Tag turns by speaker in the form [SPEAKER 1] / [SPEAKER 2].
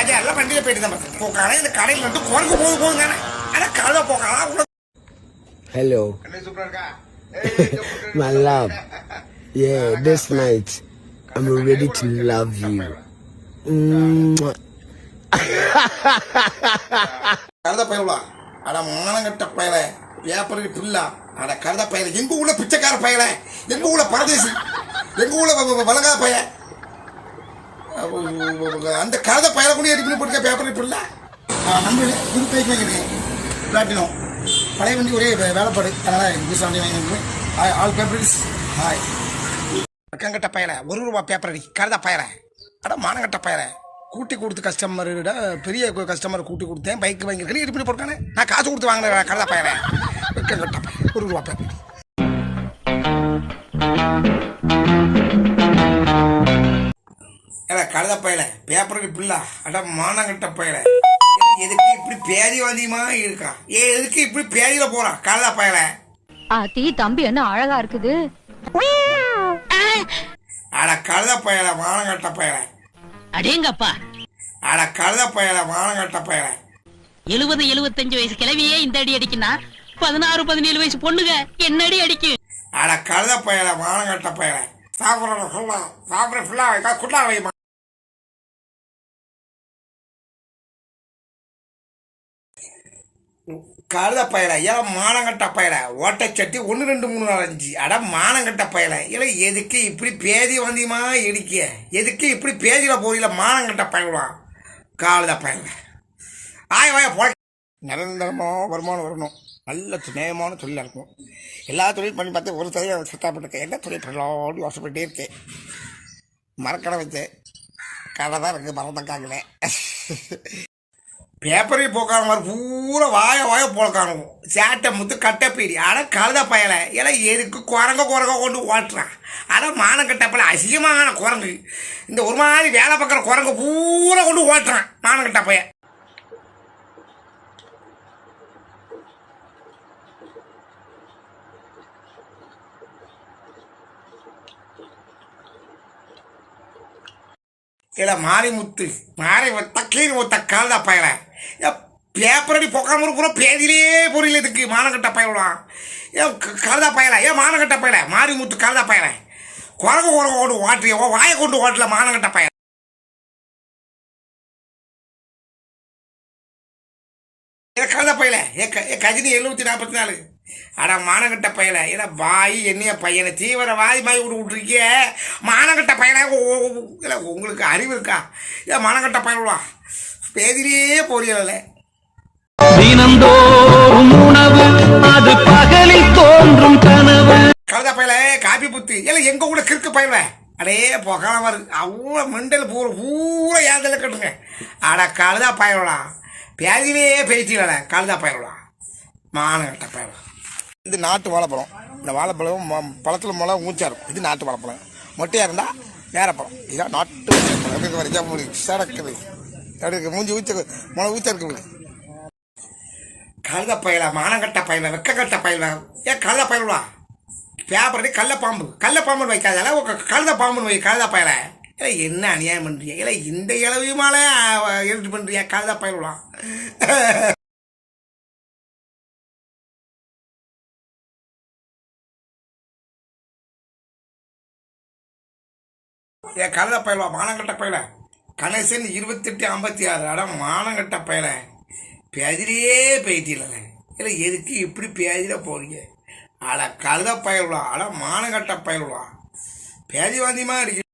[SPEAKER 1] ராஜா எல்லாம் வண்டியில போயிட்டு தான் போக்கான இந்த கடையில் வந்து குறைக்கு போக போகுங்க ஆனால் கழுத போக்கலாம் உள்ள
[SPEAKER 2] Hello, my love. Yeah, this night I'm ready to love you.
[SPEAKER 1] கருத பயலா? அட மானங்கட்ட பயல. பேப்பருக்கு பில்லா. அட கருத பயல. எங்க ஊர்ல பிச்சைக்கார பயல? எங்க ஊர்ல பரதேசி? எங்க ஊர்ல வழங்கா பய அந்த கதை பயில கூட எடி போட்டு பேப்பர் இப்படில நம்மளே புது பைக் வாங்கிருக்கேன் பிளாட்டினம் பழைய வண்டி ஒரே வே- வேலைப்பாடு. அதனால் புதுசு வண்டி வாங்கினேன் ஆல் பேப்பர்ஸ் ஹாய் பக்கங்கட்ட பயல ஒரு ரூபா பேப்பர் அடி. கருதா பயல அட மானங்கட்ட பயல கூட்டி கொடுத்து கஸ்டமரோட பெரிய கஸ்டமரை கூட்டி கொடுத்தேன். பைக் வாங்கியிருக்கேன். இது போட்டானே நான் காசு கொடுத்து வாங்கினேன் கருதா பயல பக்கங்கட்ட பயல ஒரு ரூபா பேப்பர் கழுத பயல. பேப்பருக்கு பில்லா. அட மானங்கட்ட பயல. எதுக்கு இப்படி பேதி வாதியமா இருக்கா? ஏ எதுக்கு இப்படி பேதியில போறான் கழுத பயல.
[SPEAKER 3] ஆத்தி தம்பி என்ன அழகா இருக்குது?
[SPEAKER 1] அட கழுத பயல மானங்கட்ட பயல.
[SPEAKER 4] அடேங்கப்பா.
[SPEAKER 1] அட கழுத பயல மானங்கட்ட பயல.
[SPEAKER 4] எழுபது எழுபத்தஞ்சு வயசு கிழவியே இந்த அடி அடிக்குனா பதினாறு பதினேழு வயசு பொண்ணுங்க என்ன அடி அடிக்கும்?
[SPEAKER 1] அட கழுத பயல மானங்கட்ட பயல. சாப்பிட்ற ஃபுல்லா சாப்பிட்ற ஃபுல்லா குட்டா வைமா கழுத பயல ஏன் மானங்கட்ட பயல ஓட்டச்சட்டி ஒன்று ரெண்டு மூணு நாலு அஞ்சு. அட மானங்கட்ட பயலை இல்லை எதுக்கு இப்படி பேதி வந்தியமா இடிக்க? எதுக்கு இப்படி பேதியில் போறீல மானங்கட்ட பயலா கழுத பயல ஆய வாய போய் நிரந்தரமாக வருமானம் வரணும். நல்ல நேயமான தொழிலாக இருக்கும். எல்லா தொழிலும் பண்ணி பார்த்து ஒரு தொழிலை சுத்தாப்பட்டிருக்கேன் என்ன தொழில் பண்ணலாம்னு யோசப்பட்டே இருக்கேன். மரக்கடை வச்சேன். கடை தான் இருக்குது மறந்தக்காங்களே பேப்பரை போக்கான மாதிரி பூரா வாய வாய போக்கானும் சேட்டை முத்து கட்டப்பீடி ஆனால் கழுத பயலை. ஏன்னா எதுக்கு குரங்க குரங்க கொண்டு ஓட்டுறான் ஆனால் மானக்கட்டப்பல அசிங்கமான குரங்கு. இந்த ஒரு மாதிரி வேலை பார்க்குற குரங்கு பூரா கொண்டு ஓட்டுறான் மானம் பையன் இல்லை மாரிமுத்து மாறி தக்கீர் ஒத்த கால்தா பயல. பேப்பரடி பொக்காம பூரா பேதிலே பொரியல இதுக்கு மானக்கட்ட பயலாம் ஏன் கழுதா பயல. ஏன் மானக்கட்ட பயல. மாரிமுத்து கழுதா பயல. குரங்கு குரங்கு கொண்டு ஓட்டுறியோ வாயை கொண்டு ஓட்டல மானக்கட்ட பயல. ஏ கழுத பயல? ஏ கஜினி எழுநூத்தி நாற்பத்தி நாலு அட மானகட்ட பயல. ஏடா பாய் என்னைய பையனை? தீவிர வாய் பாய் விட்டு விட்டுருக்கிய மானகட்ட பயல இல்லை உங்களுக்கு அறிவு இருக்கா? ஏன் மானகட்ட பயலா பேதிலேயே போறீங்களே
[SPEAKER 5] தினந்தோறும் உணவு அது பகலில் தோன்றும் கனவு.
[SPEAKER 1] கழுத பயல காப்பி புத்து. இல்லை எங்க கூட கிறுக்கு பயல அடே புகான வருது அவ்வளோ மெண்டல் பூரா பூரா ஏதல கட்டுங்க. அட கழுதா பயலா பேதிலேயே பேசிடல கழுதா பயலா மானகட்ட பயலா இது நாட்டு வாழைப்பழம். இந்த வாழைப்பழம் பழத்துல மிளகா ஊச்சா இருக்கும் இது நாட்டு வாழைப்பழம். மொட்டையாக இருந்தால் வேற பழம். இதான் நாட்டு வாழைப்பழம். வரைக்கும் சடக்குது. இருக்கு மூஞ்சி ஊச்ச மிளகா ஊச்சா இருக்கு கழுத பயல மானங்கட்ட பயல வெக்கக்கட்ட பயல. ஏன் கழுத பயலா? பேப்பர் கள்ள பாம்பு கள்ள பாம்புன்னு வைக்காதால கழுத பாம்புன்னு வை கழுத பயல. இல்லை என்ன அநியாயம் பண்ணுறியா இல்லை இந்த இளவியுமாலே எழுத்து பண்ணுறியா கழுதா பயிரலாம். ஏன் கழுத பயலா மானங்கட்ட பயில. கணேசன் இருபத்தெட்டு ஐம்பத்தி ஆறு அடம் மானங்கட்ட பயில. பேதிலேயே போயிட்டீங்கள இல்லை எதுக்கு இப்படி பேதியில போறீங்க? அட கழுத பயலுவா அட மானங்கட்ட பயலுவா பேதி வாந்தியமாக இருக்கு.